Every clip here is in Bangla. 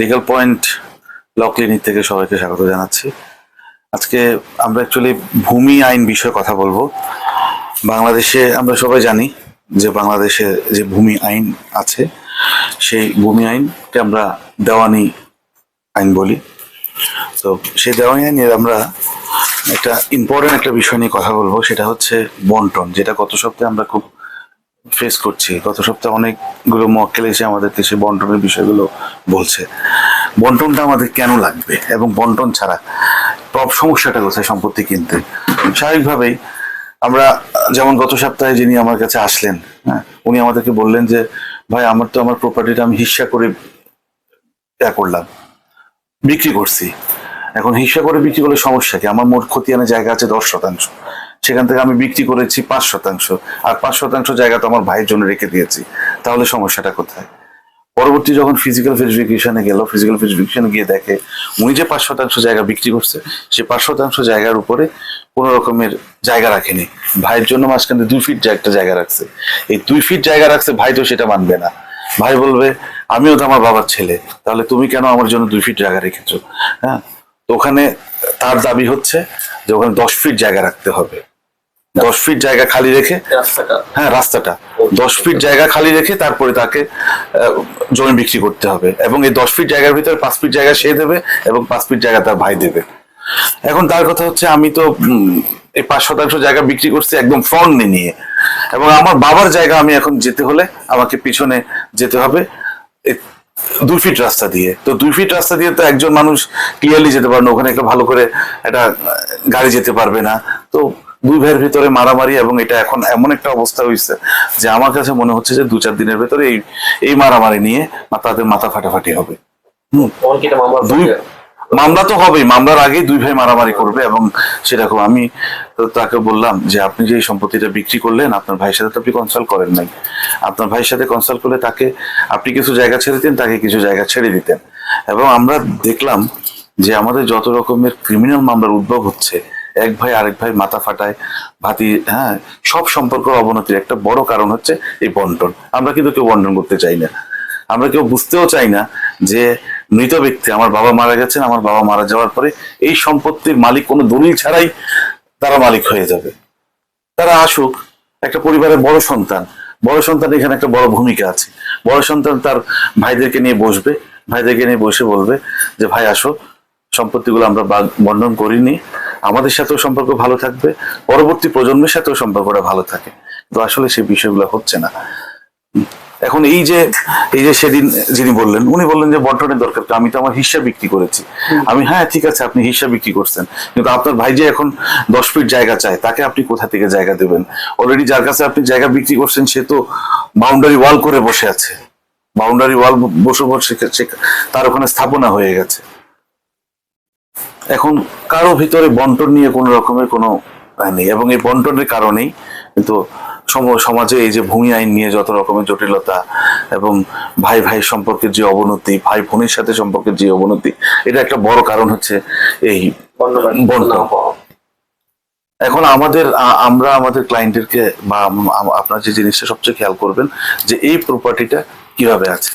লিগাল পয়েন্ট ল ক্লিনিক থেকে সবাইকে স্বাগত জানাচ্ছি। আজকে আমরা অ্যাকচুয়ালি ভূমি আইন বিষয়ে কথা বলব। বাংলাদেশে আমরা সবাই জানি যে বাংলাদেশে যে ভূমি আইন আছে, সেই ভূমি আইনকে আমরা দেওয়ানি আইন বলি। তো সেই দেওয়ানি আইনের আমরা একটা ইম্পর্টেন্ট একটা বিষয় নিয়ে কথা বলব, সেটা হচ্ছে বন্টন, যেটা গত সপ্তাহে আমরা খুব ফেস করছি। গত সপ্তাহে অনেকগুলো মক্কেল এসে আমাদেরকে সেই বন্টনের বিষয়গুলো বলছে, বন্টনটা আমাদের কেন লাগবে? এবং বন্টন ছাড়া প্রব- সমস্যাটা কোথায় সম্পত্তি কিনতে? স্বাভাবিকভাবেই আমরা, যেমন গত সপ্তাহে যিনি আমার কাছে আসলেন হ্যাঁ উনি আমাদেরকে বললেন যে, ভাই, আমার তো আমার প্রপার্টিটা আমি হিস্সা করে ইয়া করলাম, বিক্রি করছি। এখন হিসাব করে বিক্রি করলে সমস্যা কি? আমার মোট খতিয়ানে জায়গা আছে দশ শতাংশ। সেখান থেকে আমি বিক্রি করেছি পাঁচ শতাংশ। আর পাঁচ শতাংশ জায়গা তো আমার ভাইয়ের জন্য রেখে দিয়েছি। তাহলে সমস্যাটা কোথায়? পরবর্তী যখন ফিজিক্যাল ভেরিফিকেশনে গেল ফিজিক্যাল ভেরিফিকেশনে গিয়ে দেখে, উনি যে পাঁচ শতাংশ জায়গা বিক্রি করছে, সে পাঁচ শতাংশ জায়গার উপরে কোনো রকমের জায়গা রাখেনি। ভাইয়ের জন্য মাঝখানে দুই ফিট একটা জায়গা রাখছে। এই দুই ফিট জায়গা রাখছে, ভাই তো সেটা মানবে না। ভাই বলবে, আমিও তো আমার বাবার ছেলে, তাহলে তুমি কেন আমার জন্য দুই ফিট জায়গা রেখেছো? হ্যাঁ? তো ওখানে তার দাবি হচ্ছে যে ওখানে দশ ফিট জায়গা রাখতে হবে। দশ ফিট জায়গা খালি রেখে রাস্তাটা। হ্যাঁ রাস্তাটা। দশ ফিট জায়গা খালি রেখে তারপরে তাকে জমি বিক্রি করতে হবে। এবং এই দশ ফিট জায়গার ভিতরে পাঁচ ফিট জায়গা সে দেবে এবং পাঁচ ফিট জায়গা তার ভাই দেবে। এখন তার কথা হচ্ছে আমি তো এই পাঁচ শতাংশ জায়গা বিক্রি করছি একদম ফ্রন্ট নিয়ে। এবং আমার বাবার জায়গা আমি এখন যেতে হলে আমাকে পিছনে যেতে হবে দুই ফিট রাস্তা দিয়ে। তো দুই ফিট রাস্তা দিয়ে তো একজন মানুষ ক্লিয়ারলি যেতে পারে না ওখানে একটা ভালো করে একটা গাড়ি যেতে পারবে না। তো দুই ভাইয়ের ভিতরে মারামারি এবং এটা এখন এমন একটা অবস্থা হয়েছে যে আমার কাছে মনে হচ্ছে যে দু চার দিনের ভেতরে এই এই মারামারি নিয়ে তাদের মাথা ফাটাফাটি হবে। মামলা দুই হবে? মামলা তো হবেই। মামলার আগেই দুই ভাই মারামারি করবে এবং সেরকম আমি তাকে বললাম যে আপনি যে সম্পত্তিটা বিক্রি করলেন আপনার ভাইয়ের সাথে তো আপনি কনসাল্ট করেন নাই। আপনার ভাইয়ের সাথে কনসাল্ট করলে তাকে আপনি কিছু জায়গা ছেড়ে দিতেন তাকে কিছু জায়গা ছেড়ে দিতেন। এবং আমরা দেখলাম যে আমাদের যত রকমের ক্রিমিনাল মামলার উদ্ভব হচ্ছে এক ভাই আরেক ভাই মাথা ফাটায়, ভাতি হ্যাঁ সব সম্পর্কের অবনতির একটা বড় কারণ হচ্ছে এই বন্টন। আমরা কিন্তু কেউ বন্টন করতে চাই না। আমরা কেউ বুঝতেও চাই না যে মৃত ব্যক্তি, আমার বাবা মারা গেছেন, আমার বাবা মারা যাওয়ার পরে এই সম্পত্তির মালিক কোনো দলিল ছাড়াই তারা মালিক হয়ে যাবে। তারা আসুক, একটা পরিবারের বড় সন্তান বড় সন্তান এখানে একটা বড় ভূমিকা আছে। বড় সন্তান তার ভাইদেরকে নিয়ে বসবে, ভাইদেরকে নিয়ে বসে বলবে যে, ভাই, আসো, সম্পত্তিগুলো আমরা বন্টন করিনি আমাদের সাথেও সম্পর্ক ভালো থাকবে পরবর্তী প্রজন্মের সাথেও সম্পর্কটা ভালো থাকে। তো আসলে সেই বিষয়গুলো হচ্ছে না। এখন এই যে এই যে সেদিন যিনি বললেন উনি বললেন যে বন্টনের দরকার আমি তো আমার হিস্সা বিক্রি করেছি। আমি হ্যাঁ ঠিক আছে আপনি হিসাব বিক্রি করছেন কিন্তু আপনার ভাই যে এখন দশ ফিট জায়গা চায় তাকে আপনি কোথা থেকে জায়গা দেবেন? অলরেডি যার কাছে আপনি জায়গা বিক্রি করছেন সে তো বাউন্ডারি ওয়াল করে বসে আছে। বাউন্ডারি ওয়াল বসে বসে সে- তার ওখানে স্থাপনা হয়ে গেছে। এখন কারও ভিতরে বন্টন নিয়ে কোনো রকমের কোনো নেই এবং এই বন্টনের কারণেই কিন্তু সম- সমাজে এই যে ভূমি আইন নিয়ে যত রকমের জটিলতা এবং ভাই ভাই সম্পর্কের যে অবনতি ভাই বোনের সাথে সম্পর্কের যে অবনতি এটা একটা বড় কারণ হচ্ছে এই বন্টন। এখন আমাদের আমরা আমাদের ক্লায়েন্টেরকে বা আপনার যে জিনিসটা সবচেয়ে খেয়াল করবেন যে এই প্রপার্টিটা কীভাবে আছে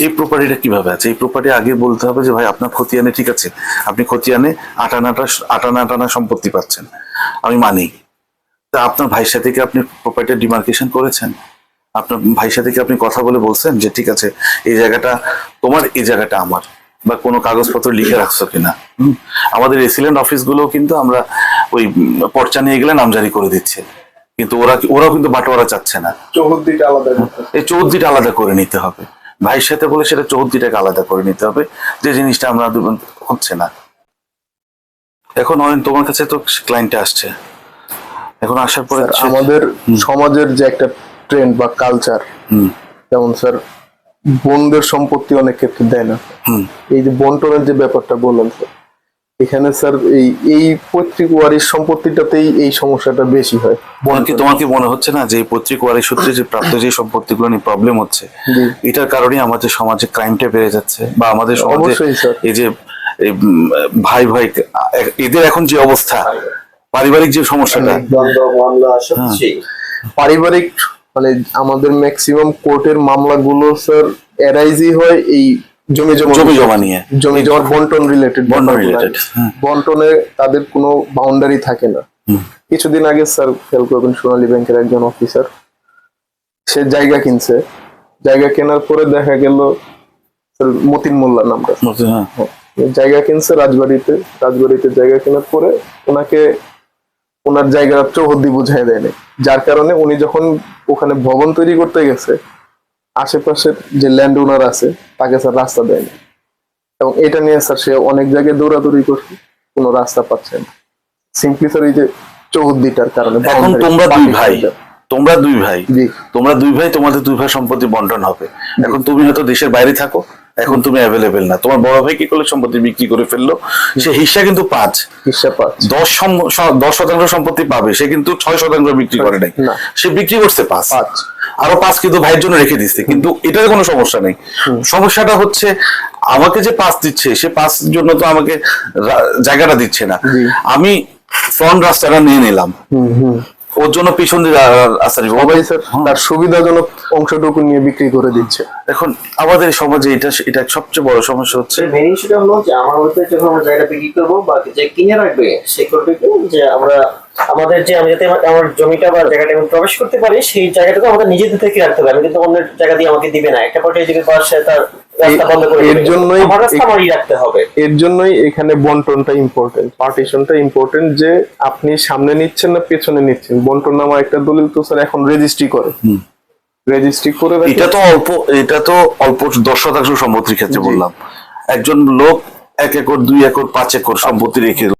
এই প্রপার্টিটা কীভাবে আছে? এই প্রপার্টি আগে বলতে হবে যে ভাই আপনার খতিয়ানে ঠিক আছে। আপনি খতিয়ানে আটানাটা আটানা আটানা সম্পত্তি পাচ্ছেন। আমি মানি। তা আপনার ভাইয়ের সাথে কি আপনি প্রপার্টির ডিমার্কেশন করেছেন? আপনার ভাইয়ের সাথে কি আপনি কথা বলে বলছেন যে ঠিক আছে এই জায়গাটা তোমার এই জায়গাটা আমার? বা কোনো কাগজপত্র লিখে রাখছো কিনা? হুম? আমাদের রেসিডেন্ট অফিসগুলোও কিন্তু আমরা ওই পর্চা নিয়ে গেলে নামজারি করে দিচ্ছে। কিন্তু ওরা ওরাও কিন্তু বাটোয়ারা চাচ্ছে না। চৌহদ্দিটা আলাদা এই চৌদ্দিটা আলাদা করে নিতে হবে। ভাইয়ের সাথে বলে সেটা চৌদ্দিটাকে আলাদা করে নিতে হবে। যে জিনিসটা আমরা হচ্ছে না। এখন অনেক তোমার কাছে তো ক্লায়েন্টে আসছে। এখন আসার পরে আমাদের সমাজের যে একটা ট্রেন্ড বা কালচার হুম। যেমন স্যার বোনদের সম্পত্তি অনেক ক্ষেত্রে দেয় না। হুম। এই যে বন্টনের যে ব্যাপারটা বললাম স্যার এখানে স্যার এই এই পৈতৃক ওয়ারিশ সম্পত্তিটাতেই এই সমস্যাটা বেশি হয় তোমার কি তোমার কি মনে হচ্ছে না যে পৈতৃক ওয়ারি সূত্রে যে প্রাপ্ত যে সম্পত্তিগুলো নিয়ে প্রবলেম হচ্ছে এটার কারণে আমাদের সমাজে ক্রাইমটা বেড়ে যাচ্ছে বা আমাদের সমাজে স্যার। এই যে ভাই ভাই এদের এখন যে অবস্থা পারিবারিক যে সমস্যাটা হ্যাঁ। পারিবারিক মানে আমাদের ম্যাক্সিমাম কোর্টের মামলাগুলো স্যার এরাইজি হয় এই জমি জমা জমি জমা নিয়ে। জমি জমা বন্টন রিলেটেড বন্টন related, হ্যাঁ। বন্টনে তাদের কোনো বাউন্ডারি থাকে না। কিছুদিন আগে স্যার খেয়াল করবেন সোনালী ব্যাংকের একজন অফিসার সে জায়গা কিনছে। জায়গা কেনার পরে দেখা গেল মতিন মোল্লা নামটা। হ্যাঁ, জায়গা কিনছে রাজবাড়িতে। রাজবাড়িতে জায়গা কেনার পরে ওনাকে ওনার জায়গা চৌহদ্দি বুঝাই দেয়নি। যার কারণে উনি যখন ওখানে ভবন তৈরি করতে গেছে আশেপাশের যে ল্যান্ড ওনার আছে তাকে স্যার রাস্তা দেয়নি এবং এটা নিয়ে স্যার সে অনেক জায়গায় দৌড়াদৌড়ি করছে কোনো রাস্তা পাচ্ছে না। সিম্পলি স্যার এই যে চৌহদ্দিটার কারণে এখন তোমরা দুই ভাই তোমরা দুই ভাই তোমরা দুই ভাই তোমাদের দুই ভাই সম্পত্তি বন্টন হবে। এখন তুমি হয়তো দেশের বাইরে থাকো এখন তুমি অ্যাভেলেবেল না। তোমার বড় ভাই কি করলে? সম্পত্তি বিক্রি করে ফেলল। সে হিসা কিন্তু পাঁচ। হিসাব পাচ্ছে দশ দশ শতাংশ সম্পত্তি পাবে। সে কিন্তু ছয় শতাংশ বিক্রি করে নাই। সে বিক্রি করছে পাঁচ। পাঁচ। আরও পাঁচ কিন্তু ভাইয়ের জন্য রেখে দিচ্ছে কিন্তু এটার কোনো সমস্যা নেই। সমস্যাটা হচ্ছে আমাকে যে পাঁচ দিচ্ছে সে পাঁচ জন্য তো আমাকে জায়গাটা দিচ্ছে না। আমি ফ্রন্ট রাস্তাটা নিয়ে নিলাম। হুম হুম। ওর জন্য পিছন তার সুবিধাজনক অংশটুকু নিয়ে বিক্রি করে দিচ্ছে। এখন আমাদের সমাজে এটা এটা সবচেয়ে বড় সমস্যা হচ্ছে ইস্যুটা হলো যে আমার মতে যখন আমরা জায়গাটা বিক্রি করব বা যে কিনে রাখবে সে করবে যে আমরা আমাদের যে আমি যাতে আমার- জমিটা বা জায়গাটা আমি প্রবেশ করতে পারি সেই জায়গাটাকে আমাদের নিজেদের থেকে রাখতে হবে। আমি কিন্তু অন্যের জায়গা দিয়ে আমাকে দিবে না। একটা পর্যায়ে যদি পাশে তার এর জন্যই- রাখতে হবে। এর জন্যই এখানে বন্টনটা ইম্পর্টেন্ট পার্টিশনটা ইম্পর্টেন্ট যে আপনি সামনে নিচ্ছেন না পেছনে নিচ্ছেন। বন্টন নামা একটা দলিল তো স্যার এখন রেজিস্ট্রি করে। রেজিস্ট্রি করে এটা তো অল্প এটা তো অল্প দশ শতাংশ সম্পত্তির ক্ষেত্রে বললাম। একজন লোক এক একর দুই একর পাঁচ একর সম্পত্তি রেখে